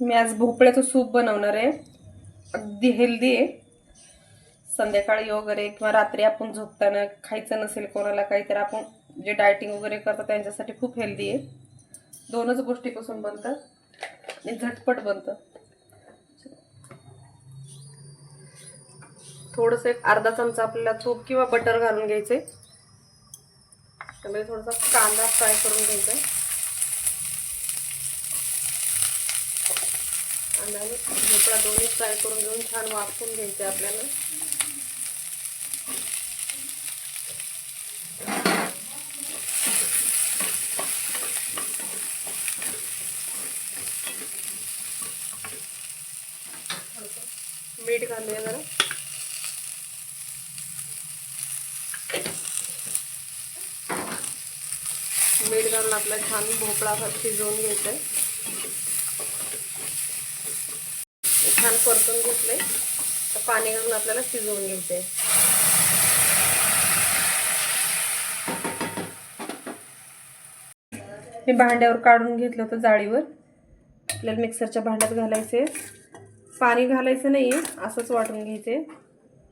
मी आज भोपळ्याचं सूप बनवणार आहे. अगदी हेल्दी आहे. संध्याकाळी वगैरे किंवा रात्री आपण झोपताना खायचं नसेल कोणाला काही तर आपण जे डायटिंग वगैरे करतात त्यांच्यासाठी खूप हेल्दी आहे. दोनच गोष्टीपासून बनतं आणि झटपट बनतं. थोडंसं एक अर्धा चमचा आपल्याला तूप किंवा बटर घालून घ्यायचे त्यामध्ये थोडासा कांदा फ्राय करून घ्यायचा आहे कांदा आणि भोपळा दोन्ही फ्राय करून घेऊन छान वाफून घ्यायचे आपल्याला. मीठ घालूया जरा. मीठ घालून आपला छान भोपळा शिजवून घ्यायचा आहे. छान परतून घेतलंय. तर पाणी घालून आपल्याला शिजवून घ्यायचे हे भांड्यावर काढून घेतलं होतं जाळीवर. आपल्याला मिक्सरच्या भांड्यात घालायचे पाणी घालायचं नाही आहे असंच वाटून घ्यायचे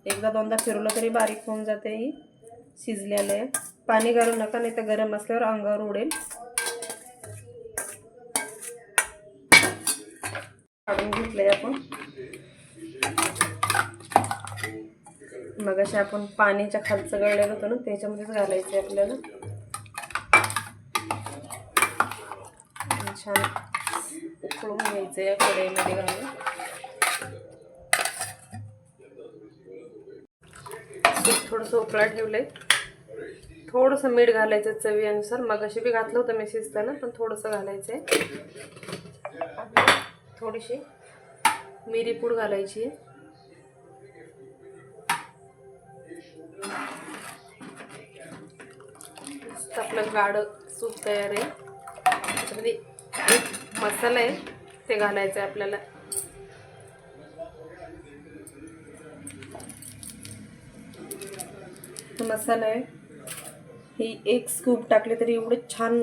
एकदा दोनदा फिरवलं तरी बारीक होऊन जाते ही. शिजलेलं आहे. पाणी घालू नका नाही तर गरम असल्यावर अंगावर उडेल. काढून घेतलं आहे आपण. मग असे आपण पाण्याच्या खालचं गळलेलं होतं ना त्याच्यामध्येच घालायचं आहे आपल्याला छान उकळून घ्यायचं या कढईमध्ये घालून. थोडंसं उकळा आहे थोडंसं मीठ घालायचं चवीनुसार. मग अशी बी घातलं होतं मी शिजताना पण थोडंसं घालायचं आहे थोडीशी मिरी पूड घालायची. आहे आपलं गाढं सूप तयार आहे. त्याच्यामध्ये एक मसाला आहे ते घालायचं आहे आपल्याला. मसाला आहे. ही एक स्कूप टाकले तरी एवढं छान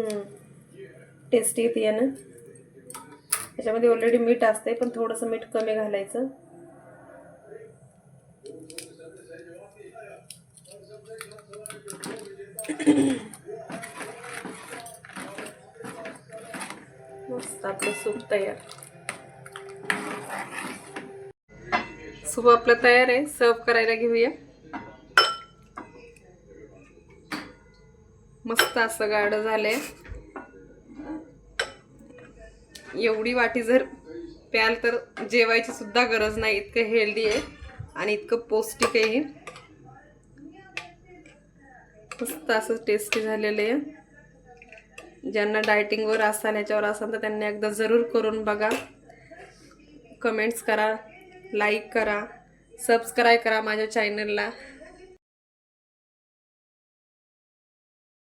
टेस्टी येते यानं. त्याच्यामध्ये ऑलरेडी मीठ असते पण थोडंसं मीठ कमी घालायचं. मस्त आपलं सूप तयार सूप आपलं तयार आहे सर्व करायला घेऊया मस्त असं गाड झालंय एवढी वाटी जर प्याल तर जेवायची सुद्धा गरज नाही इतकं हेल्दी आहे आणि इतकं पौष्टिक आहे मस्त असं टेस्टी झालेलं आहे. ज्यांना डायटिंगवर असाल ह्याच्यावर असाल तर त्यांनी एकदा जरूर करून बघा. कमेंट्स करा लाईक करा सबस्क्राईब करा माझ्या चॅनलला